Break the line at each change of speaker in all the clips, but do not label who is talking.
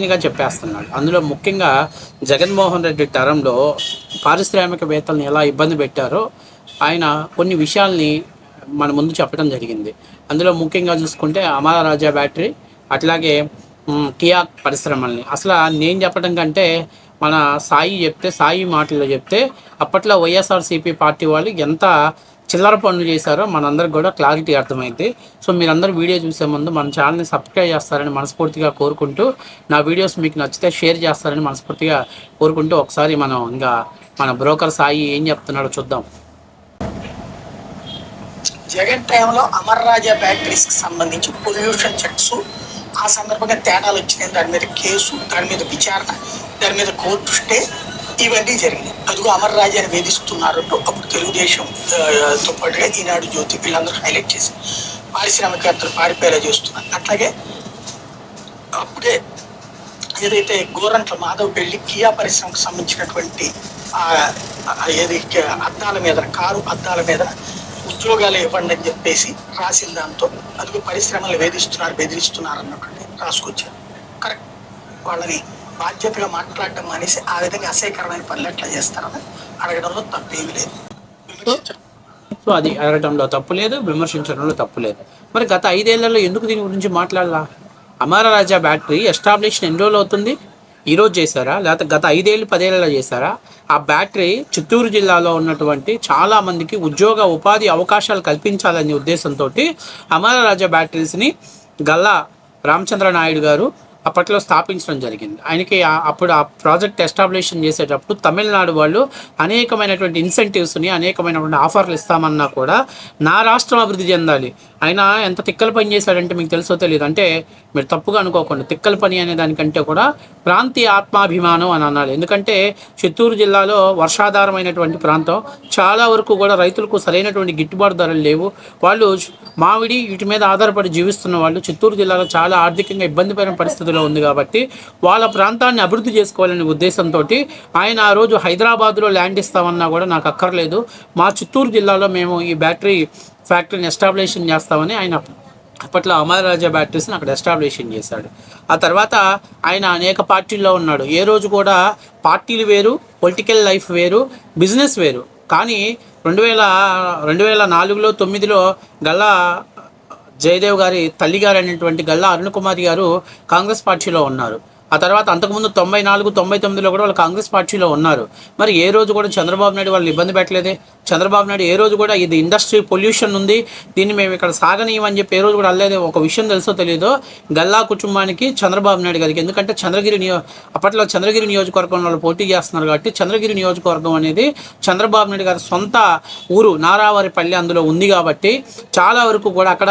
గా చెప్పేస్తున్నాడు. అందులో ముఖ్యంగా జగన్మోహన్ రెడ్డి టరంలో పారిశ్రామికవేత్తలను ఎలా ఇబ్బంది పెట్టారో ఆయన కొన్ని విషయాల్ని మన ముందు చెప్పడం జరిగింది. అందులో ముఖ్యంగా చూసుకుంటే అమర రాజా బ్యాటరీ అట్లాగే కియా పరిశ్రమల్ని. అసలు నేను చెప్పడం కంటే మన సాయి చెప్తే సాయి మాటల్లో చెప్తే అప్పట్లో వైఎస్ఆర్సీపీ పార్టీ వాళ్ళు ఎంత చిల్లర పనులు చేశారో మనందరికి కూడా క్లారిటీ అర్థమైంది సో మీరందరూ వీడియో చూసే ముందు మన ఛానల్ని సబ్స్క్రైబ్ చేస్తారని మనస్ఫూర్తిగా కోరుకుంటూ నా వీడియోస్ మీకు నచ్చితే షేర్ చేస్తారని మనస్ఫూర్తిగా కోరుకుంటూ ఒకసారి మనం ఇంకా మన బ్రోకర్ సాయి ఏం చెప్తున్నాడో చూద్దాం.
జగన్ టైంలో అమర్ రాజా బ్యాటరీస్కి సంబంధించి పొల్యూషన్ చెక్స్. ఆ సందర్భంగా తేడాలు వచ్చినాయి. దాని మీద కేసు దాని మీద విచారణ దాని మీద కోర్టు స్టే. ఇవన్నీ జరిగినాయి. అదిగో అమర రాజాని వేధిస్తున్నారంటూ అప్పుడు తెలుగుదేశం తో పాటుగా ఈనాడు జ్యోతి వీళ్ళందరూ హైలైట్ చేసి పారిశ్రామికవేత్తలు పారిపోయేలా చేస్తున్నారు. అట్లాగే అప్పుడే ఏదైతే గోరంట్ల మాధవ్ పెళ్ళి కియా పరిశ్రమకు సంబంధించినటువంటి ఏది అద్దాల మీద కారు అద్దాల మీద ఉద్యోగాలు ఇవ్వండి అని చెప్పేసి రాసిన దాంతో అదిగో పరిశ్రమలు వేధిస్తున్నారు బెదిరిస్తున్నారు అన్నటువంటి రాసుకొచ్చారు. కరెక్ట్. వాళ్ళని బాధ్యతగా మాట్లాడటం అనేసి ఆ విధంగా అసహ్యకరమైన పనులు ఎట్లా చేస్తారని అడగడంలో తప్పేమీ లేదు.
సో అది అడగటంలో తప్పు లేదు విమర్శించడంలో తప్పు లేదు. మరి గత ఐదేళ్ళలో ఎందుకు దీని గురించి మాట్లాడాలా? అమర రాజా బ్యాటరీ ఎస్టాబ్లిష్ ఎన్ని రోజులు అవుతుంది? ఈరోజు చేశారా? లేకపోతే గత ఐదేళ్ళు పదేళ్ళలో చేశారా? ఆ బ్యాటరీ చిత్తూరు జిల్లాలో ఉన్నటువంటి చాలామందికి ఉద్యోగ ఉపాధి అవకాశాలు కల్పించాలనే ఉద్దేశంతో అమర రాజా బ్యాటరీస్ని గల్లా రామచంద్ర నాయుడు గారు అప్పట్లో స్థాపించడం జరిగింది. ఆయనకి అప్పుడు ఆ ప్రాజెక్ట్ ఎస్టాబ్లిషన్ చేసేటప్పుడు తమిళనాడు వాళ్ళు అనేకమైనటువంటి ఇన్సెంటివ్స్ని అనేకమైనటువంటి ఆఫర్లు ఇస్తామన్నా కూడా నా రాష్ట్రం అభివృద్ధి చెందాలి. ఆయన ఎంత తిక్కల పని చేశాడంటే మీకు తెలుసో తెలియదు అంటే మీరు తప్పుగా అనుకోకండి. తిక్కల పని అనే దానికంటే కూడా ప్రాంతీయ ఆత్మాభిమానం అని అనాలి. ఎందుకంటే చిత్తూరు జిల్లాలో వర్షాధారమైనటువంటి ప్రాంతం. చాలా వరకు కూడా రైతులకు సరైనటువంటి గిట్టుబాటు ధరలు లేవు. వాళ్ళు మామిడి వీటి మీద ఆధారపడి జీవిస్తున్న వాళ్ళు చిత్తూరు జిల్లాలో చాలా ఆర్థికంగా ఇబ్బంది పరిస్థితులు ఉంది కాబట్టి వాళ్ళ ప్రాంతాన్ని అభివృద్ధి చేసుకోవాలనే ఉద్దేశంతో ఆయన ఆ రోజు హైదరాబాద్లో ల్యాండ్ ఇస్తామన్నా కూడా నాకు అక్కర్లేదు. మా చిత్తూరు జిల్లాలో మేము ఈ బ్యాటరీ ఫ్యాక్టరీని ఎస్టాబ్లిషన్ చేస్తామని ఆయన అప్పట్లో అమరరాజా బ్యాటరీస్ని అక్కడ ఎస్టాబ్లిషన్ చేశాడు. ఆ తర్వాత ఆయన అనేక పార్టీల్లో ఉన్నాడు. ఏ రోజు కూడా పార్టీలు వేరు పొలిటికల్ లైఫ్ వేరు బిజినెస్ వేరు. కానీ రెండు వేల రెండు వేల నాలుగులో తొమ్మిదిలో గల్లా జయదేవ్ గారి తల్లి గారు అనేటువంటి గల్లా అరుణ్ కుమార్ గారు కాంగ్రెస్ పార్టీలో ఉన్నారు. ఆ తర్వాత అంతకుముందు తొంభై నాలుగు తొంభై తొమ్మిదిలో కూడా వాళ్ళు కాంగ్రెస్ పార్టీలో ఉన్నారు. మరి ఏ రోజు కూడా చంద్రబాబు నాయుడు వాళ్ళని ఇబ్బంది పెట్టలేదే? చంద్రబాబు నాయుడు ఏ రోజు కూడా ఇది ఇండస్ట్రీ పొల్యూషన్ ఉంది దీన్ని మేము ఇక్కడ సాగనీయమని చెప్పి ఏ రోజు కూడా అల్లేదే. ఒక విషయం తెలుసో తెలియదో గల్లా కుటుంబానికి చంద్రబాబు నాయుడు గారికి. ఎందుకంటే చంద్రగిరి నియో అప్పట్లో చంద్రగిరి నియోజకవర్గం వాళ్ళు పోటీ చేస్తున్నారు కాబట్టి చంద్రగిరి నియోజకవర్గం అనేది చంద్రబాబు నాయుడు గారి సొంత ఊరు. నారావారిపల్లి అందులో ఉంది కాబట్టి చాలా వరకు కూడా అక్కడ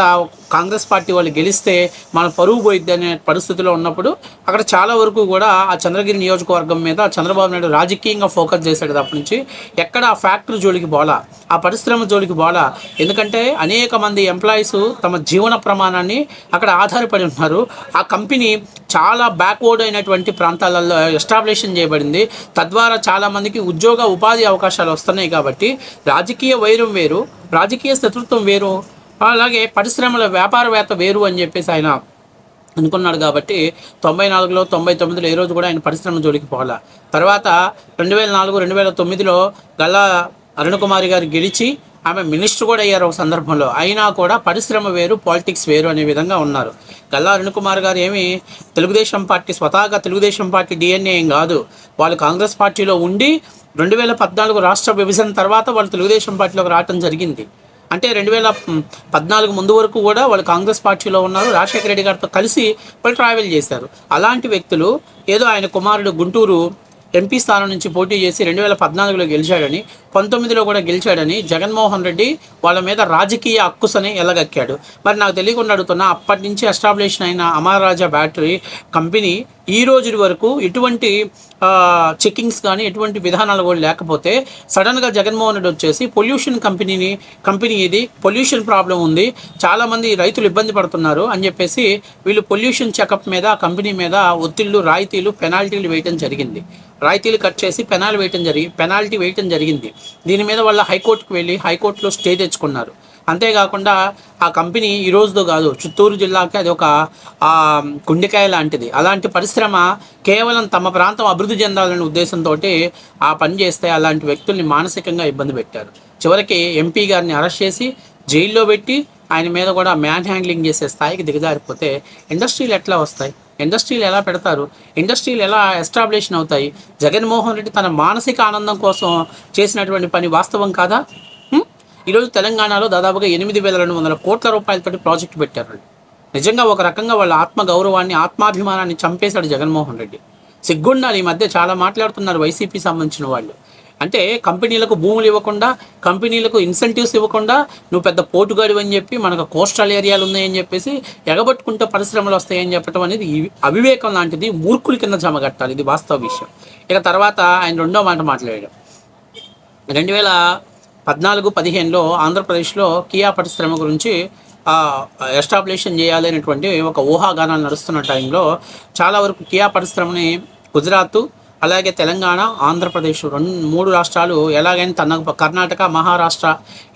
కాంగ్రెస్ పార్టీ వాళ్ళు గెలిస్తే మన పరువు పోయిద్ది అనే పరిస్థితిలో ఉన్నప్పుడు అక్కడ చాలా వరకు కూడా ఆ చంద్రగిరి నియోజకవర్గం మీద చంద్రబాబు నాయుడు రాజకీయంగా ఫోకస్ చేశాడు తప్ప నుంచి. ఎక్కడ ఆ ఫ్యాక్టరీ జోలికి బోలా ఆ పరిశ్రమ జోలికి బోలా ఎందుకంటే అనేక మంది ఎంప్లాయీస్ తమ జీవన ప్రమాణాన్ని అక్కడ ఆధారపడి ఉన్నారు. ఆ కంపెనీ చాలా బ్యాక్వర్డ్ అయినటువంటి ప్రాంతాలలో ఎస్టాబ్లిషన్ చేయబడింది. తద్వారా చాలామందికి ఉద్యోగ ఉపాధి అవకాశాలు వస్తున్నాయి కాబట్టి రాజకీయ వైరం వేరు రాజకీయ శత్రుత్వం వేరు. అలాగే పరిశ్రమల వ్యాపారవేత్త వేరు అని చెప్పేసి ఆయన అనుకున్నాడు కాబట్టి తొంభై నాలుగులో తొంభై తొమ్మిదిలో ఏ రోజు కూడా ఆయన పరిశ్రమ జోలికి పోవాల. తర్వాత రెండు వేల నాలుగు రెండు వేల తొమ్మిదిలో గల్లా అరుణకుమారి గారు గెలిచి ఆమె మినిస్టర్ కూడా అయ్యారు ఒక సందర్భంలో. అయినా కూడా పరిశ్రమ వేరు పాలిటిక్స్ వేరు అనే విధంగా ఉన్నారు. గల్లా అరుణకుమార్ గారు ఏమి తెలుగుదేశం పార్టీ స్వతహాగా తెలుగుదేశం పార్టీ డిఎన్ఏ ఏం కాదు. వాళ్ళు కాంగ్రెస్ పార్టీలో ఉండి రెండు వేల పద్నాలుగు రాష్ట్ర విభజన తర్వాత వాళ్ళు తెలుగుదేశం పార్టీలోకి రావటం జరిగింది. అంటే రెండు వేల పద్నాలుగు ముందు వరకు కూడా వాళ్ళు కాంగ్రెస్ పార్టీలో ఉన్నారు. రాజశేఖర రెడ్డి గారితో కలిసి వాళ్ళు ట్రావెల్ చేశారు. అలాంటి వ్యక్తులు ఏదో ఆయన కుమారుడు గుంటూరు ఎంపీ స్థానం నుంచి పోటీ చేసి రెండు వేల పద్నాలుగులో గెలిచాడని పంతొమ్మిదిలో కూడా గెలిచాడని జగన్మోహన్ రెడ్డి వాళ్ళ మీద రాజకీయ అక్కుసని ఎలగక్కాడు. మరి నాకు తెలియకుండా అడుగుతున్నా అప్పటి నుంచి ఎస్టాబ్లిష్ అయిన అమరరాజా బ్యాటరీ కంపెనీ ఈ రోజు వరకు ఎటువంటి చెకింగ్స్ కానీ ఎటువంటి విధానాలు కూడా లేకపోతే సడన్గా జగన్మోహన్ రెడ్డి వచ్చేసి పొల్యూషన్ కంపెనీని కంపెనీ ఇది పొల్యూషన్ ప్రాబ్లం ఉంది చాలామంది రైతులు ఇబ్బంది పడుతున్నారు అని చెప్పేసి వీళ్ళు పొల్యూషన్ చెకప్ మీద కంపెనీ మీద ఒత్తిళ్ళు రాయితీలు పెనాల్టీలు వేయటం జరిగింది. రాయితీలు కట్ చేసి పెనాల్ వేయటం జరిగి పెనాల్టీ వేయటం జరిగింది. దీని మీద వాళ్ళ హైకోర్టుకు వెళ్ళి హైకోర్టులో స్టే తెచ్చుకున్నారు. అంతేకాకుండా ఆ కంపెనీ ఈ రోజుతో కాదు చిత్తూరు జిల్లాకి అది ఒక ఆ, గుండెకాయ లాంటిది. అలాంటి పరిశ్రమ కేవలం తమ ప్రాంతం అభివృద్ధి చెందాలనే ఉద్దేశంతో ఆ పని చేస్తే అలాంటి వ్యక్తుల్ని మానసికంగా ఇబ్బంది పెట్టారు. చివరికి ఎంపీ గారిని అరెస్ట్ చేసి జైల్లో పెట్టి ఆయన మీద కూడా మ్యాన్ హ్యాండ్లింగ్ చేసే స్థాయికి దిగజారిపోతే ఇండస్ట్రీలు ఎట్లా వస్తాయి? ఇండస్ట్రీలు ఎలా పెడతారు? ఇండస్ట్రీలు ఎలా ఎస్టాబ్లిషన్ అవుతాయి? జగన్మోహన్ రెడ్డి తన మానసిక ఆనందం కోసం చేసినటువంటి పని వాస్తవం కాదా? ఈరోజు తెలంగాణలో దాదాపుగా ఎనిమిది వేల రెండు వందల కోట్ల రూపాయలతోటి ప్రాజెక్టు పెట్టారు. నిజంగా ఒక రకంగా వాళ్ళ ఆత్మ గౌరవాన్ని ఆత్మాభిమానాన్ని చంపేశాడు జగన్మోహన్ రెడ్డి. సిగ్గుండాలి ఈ మధ్య చాలా మాట్లాడుతున్నారు వైసీపీ సంబంధించిన వాళ్ళు. అంటే కంపెనీలకు భూములు ఇవ్వకుండా కంపెనీలకు ఇన్సెంటివ్స్ ఇవ్వకుండా నువ్వు పెద్ద పోటుగాడు అని చెప్పి మనకు కోస్టల్ ఏరియాలు ఉన్నాయని చెప్పేసి ఎగబట్టుకుంటే పరిశ్రమలు వస్తాయని చెప్పడం అనేది అవివేకం లాంటిది మూర్ఖుల కింద జమగట్టాలి. ఇది వాస్తవ విషయం. ఇక తర్వాత ఆయన రెండో మాట మాట్లాడాడు. రెండు వేల పద్నాలుగు పదిహేనులో ఆంధ్రప్రదేశ్లో కియా పరిశ్రమ గురించి ఎస్టాబ్లిషన్ చేయాలి అనేటువంటి ఒక ఊహాగానాలు నడుస్తున్న టైంలో చాలా వరకు కియా పరిశ్రమని గుజరాత్ అలాగే తెలంగాణ ఆంధ్రప్రదేశ్ రెండు మూడు రాష్ట్రాలు ఎలాగైనా తన కర్ణాటక మహారాష్ట్ర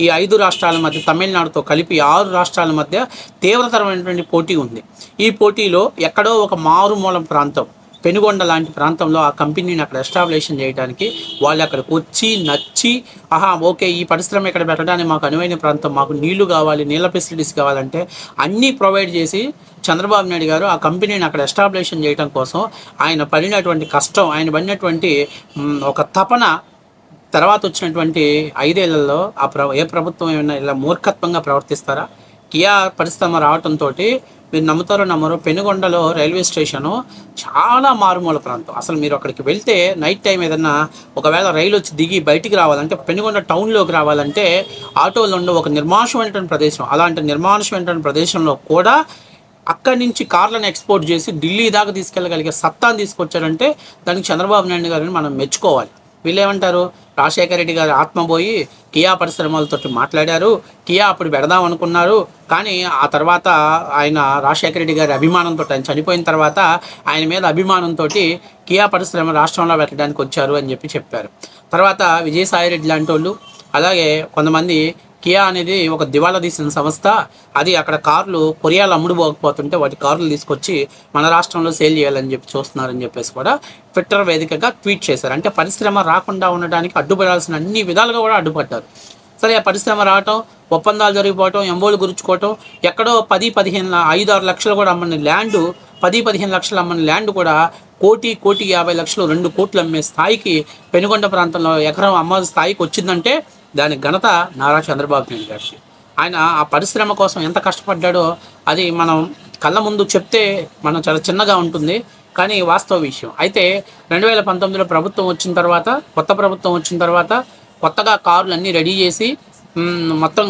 ఈ ఐదు రాష్ట్రాల మధ్య తమిళనాడుతో కలిపి ఆరు రాష్ట్రాల మధ్య తీవ్రతరమైనటువంటి పోటీ ఉంది. ఈ పోటీలో ఎక్కడో ఒక మారుమూలం ప్రాంతం పెనుగొండ లాంటి ప్రాంతంలో ఆ కంపెనీని అక్కడ ఎస్టాబ్లిషన్ చేయడానికి వాళ్ళు అక్కడికి వచ్చి నచ్చి ఆహా ఓకే ఈ పరిశ్రమ ఇక్కడ పెట్టడానికి మాకు అనువైన ప్రాంతం మాకు నీళ్ళు కావాలి నీళ్ళ ఫెసిలిటీస్ కావాలంటే అన్నీ ప్రొవైడ్ చేసి చంద్రబాబు నాయుడు గారు ఆ కంపెనీని అక్కడ ఎస్టాబ్లిషన్ చేయడం కోసం ఆయన పడినటువంటి కష్టం ఆయన పడినటువంటి ఒక తపన తర్వాత వచ్చినటువంటి ఐదేళ్ళలో ఆ ప్ర ఏ ప్రభుత్వం ఏమైనా ఇలా మూర్ఖత్వంగా ప్రవర్తిస్తారా? కియా పరిశ్రమ రావడంతో మీరు నమ్ముతారో నమ్మరో పెనుగొండలో రైల్వే స్టేషను చాలా మారుమూల ప్రాంతం. అసలు మీరు అక్కడికి వెళ్తే నైట్ టైం ఏదన్నా ఒకవేళ రైలు వచ్చి దిగి బయటికి రావాలంటే పెనుగొండ టౌన్లోకి రావాలంటే ఆటోలు ఉండే ఒక నిర్మానుషమైనటువంటి ప్రదేశం. అలాంటి నిర్మానుషమైనటువంటి ప్రదేశంలో కూడా అక్కడి నుంచి కార్లను ఎక్స్పోర్ట్ చేసి ఢిల్లీ దాకా తీసుకెళ్ళగలిగే సత్తాను తీసుకొచ్చారంటే దానికి చంద్రబాబు నాయుడు గారిని మనం మెచ్చుకోవాలి. వీళ్ళు ఏమంటారు రాజశేఖర రెడ్డి గారి ఆత్మ పోయి కియా పరిశ్రమలతో మాట్లాడారు. కియా అప్పుడు పెడదాం అనుకున్నారు. కానీ ఆ తర్వాత ఆయన రాజశేఖర రెడ్డి గారి అభిమానంతో ఆయన చనిపోయిన తర్వాత ఆయన మీద అభిమానంతో కియా పరిశ్రమ రాష్ట్రంలో పెట్టడానికి వచ్చారు అని చెప్పి చెప్పారు. తర్వాత విజయసాయిరెడ్డి లాంటి వాళ్ళు అలాగే కొంతమంది కియా అనేది ఒక దివాలా తీసిన సంస్థ. అది అక్కడ కార్లు కొరియాలో అమ్ముడుపోకపోతుంటే వాటి కార్లు తీసుకొచ్చి మన రాష్ట్రంలో సేల్ చేయాలని చెప్పి చూస్తున్నారని చెప్పేసి కూడా ట్విట్టర్ వేదికగా ట్వీట్ చేశారు. అంటే పరిశ్రమ రాకుండా ఉండడానికి అడ్డుపడాల్సిన అన్ని విధాలుగా కూడా అడ్డుపడ్డారు. సరే ఆ పరిశ్రమ రావటం ఒప్పందాలు జరిగిపోవటం ఎంబోలు గురుచుకోవటం ఎక్కడో పది పదిహేను ఐదు ఆరు లక్షలు కూడా అమ్మని ల్యాండ్ పది పదిహేను లక్షలు అమ్మని ల్యాండ్ కూడా కోటి కోటి యాభై లక్షలు రెండు కోట్లు అమ్మే స్థాయికి పెనుగొండ ప్రాంతంలో ఎకరం అమ్మ స్థాయికి వచ్చిందంటే దాని ఘనత నారా చంద్రబాబు నాయుడు గారికి ఆయన ఆ పరిశ్రమ కోసం ఎంత కష్టపడ్డాడో అది మనం కళ్ళ ముందు చెప్తే మనం చాలా చిన్నగా ఉంటుంది కానీ వాస్తవ విషయం. అయితే రెండు వేల పంతొమ్మిదిలో ప్రభుత్వం వచ్చిన తర్వాత కొత్త ప్రభుత్వం వచ్చిన తర్వాత కొత్తగా కార్లు అన్నీ రెడీ చేసి మొత్తం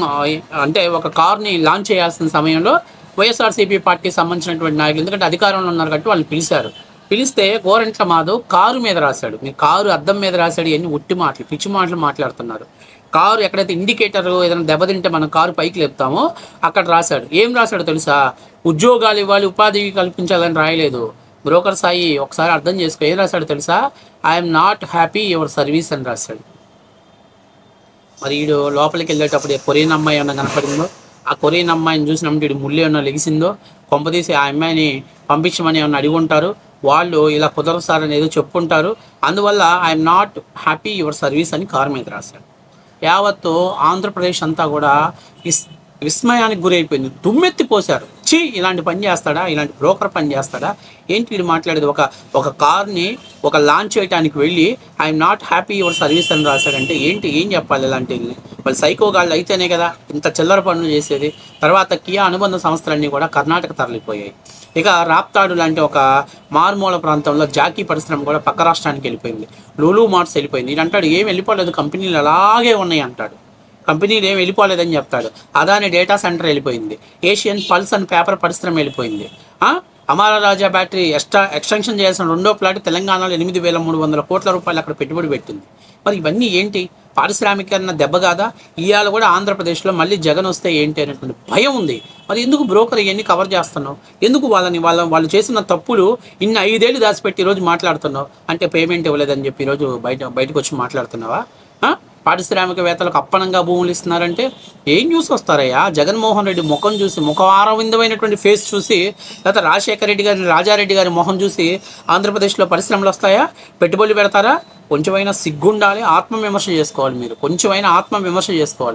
అంటే ఒక కార్ని లాంచ్ చేయాల్సిన సమయంలో వైఎస్ఆర్సీపీ పార్టీకి సంబంధించినటువంటి నాయకులు ఎందుకంటే అధికారంలో ఉన్నారు కాబట్టి వాళ్ళు పిలిచారు. పిలిస్తే గోరంట్ల మాధవ్ కారు మీద రాశాడు. మీ కారు అద్దం మీద రాశాడు ఇవన్నీ ఉట్టి మాటలు పిచ్చి మాటలు మాట్లాడుతున్నారు. కారు ఎక్కడైతే ఇండికేటర్ ఏదైనా దెబ్బతింటే మనం కారు పైకి లేపుతామో అక్కడ రాశాడు. ఏం రాశాడు తెలుసా? ఉద్యోగాలు ఇవ్వాలి ఉపాధి కల్పించాలని రాయలేదు. బ్రోకర్ సాయి ఒకసారి అర్థం చేసుకో. ఏం రాశాడు తెలుసా? I'm not happy your service అని రాశాడు. మరి వీడు లోపలికి వెళ్ళేటప్పుడు కొరియన్ అమ్మాయి ఏమన్నా కనపడిందో? ఆ కొరియన్ అమ్మాయిని చూసినప్పుడు వీడు ముళ్ళు ఏమన్నా లెగిసిందో? కొంపదీసి ఆ అమ్మాయిని పంపించమని ఏమన్నా అడిగి ఉంటారు? వాళ్ళు ఇలా కుదరదు సార్ ఏదో చెప్పుకుంటారు అందువల్ల I'm not happy your service అని కారు మీద రాశాడు. యావత్తు ఆంధ్రప్రదేశ్ అంతా కూడా విస్ విస్మయానికి గురైపోయింది దుమ్మెత్తిపోశారు చి ఛీ! ఇలాంటి పని చేస్తాడా? ఇలాంటి బ్రోకర్ పని చేస్తాడా? ఏంటి వీడు మాట్లాడేది? ఒక ఒక కార్ని ఒక లాంచ్ చేయడానికి వెళ్ళి I'm not happy your service అని రాశాడంటే ఏంటి? ఏం చెప్పాలి ఇలాంటి వాళ్ళు సైకో గాళ్ళు అయితేనే కదా ఇంత చిల్లర పనులు చేసేది. తర్వాత కియా అనుబంధ సంస్థలన్నీ కూడా కర్ణాటక తరలిపోయాయి. ఇక రాప్తాడు లాంటి ఒక మారుమూల ప్రాంతంలో జాకీ పరిశ్రమ కూడా పక్క రాష్ట్రానికి వెళ్ళిపోయింది. లూలు మార్ట్స్ వెళ్ళిపోయింది. ఇది అంటాడు ఏం వెళ్ళిపోలేదు కంపెనీలు అలాగే ఉన్నాయి అంటాడు. కంపెనీలు ఏం వెళ్ళిపోలేదని చెప్తాడు. అదాని డేటా సెంటర్ వెళ్ళిపోయింది. ఏషియన్ పల్స్ అండ్ పేపర్ పరిశ్రమ వెళ్ళిపోయింది. అమరా రాజా బ్యాటరీ ఎక్స్ట్రా ఎక్స్టెన్షన్ చేయాల్సిన రెండో ప్లాట్ తెలంగాణలో ఎనిమిది వేల మూడు వందల కోట్ల రూపాయలు అక్కడ పెట్టుబడి పెట్టింది. మరి ఇవన్నీ ఏంటి? పారిశ్రామికరణ దెబ్బ కాదా? ఇవాళ కూడా ఆంధ్రప్రదేశ్లో మళ్ళీ జగన్ వస్తే ఏంటి అనేటువంటి భయం ఉంది. మరి ఎందుకు బ్రోకర్ ఇవన్నీ కవర్ చేస్తున్నావు? ఎందుకు వాళ్ళని వాళ్ళ వాళ్ళు చేసిన తప్పులు ఇన్ని ఐదేళ్ళు దాచిపెట్టి ఈరోజు మాట్లాడుతున్నావు? అంటే పేమెంట్ ఇవ్వలేదని చెప్పి ఈరోజు బయట బయటకు వచ్చి మాట్లాడుతున్నావా? పారిశ్రామికవేత్తలకు అప్పనంగా భూములు ఇస్తున్నారంటే ఏం న్యూస్ వస్తారయ్యా? జగన్మోహన్ రెడ్డి ముఖం చూసి ముఖారవిందమైనటువంటి ఫేస్ చూసి లేకపోతే రాజశేఖర రెడ్డి గారిని రాజారెడ్డి గారి మొహం చూసి ఆంధ్రప్రదేశ్లో పరిశ్రమలు వస్తాయా? పెట్టుబడులు పెడతారా? కొంచెమైనా సిగ్గుండాలి ఆత్మ విమర్శ చేసుకోవాలి మీరు. కొంచెమైనా ఆత్మ విమర్శ చేసుకోవాలి.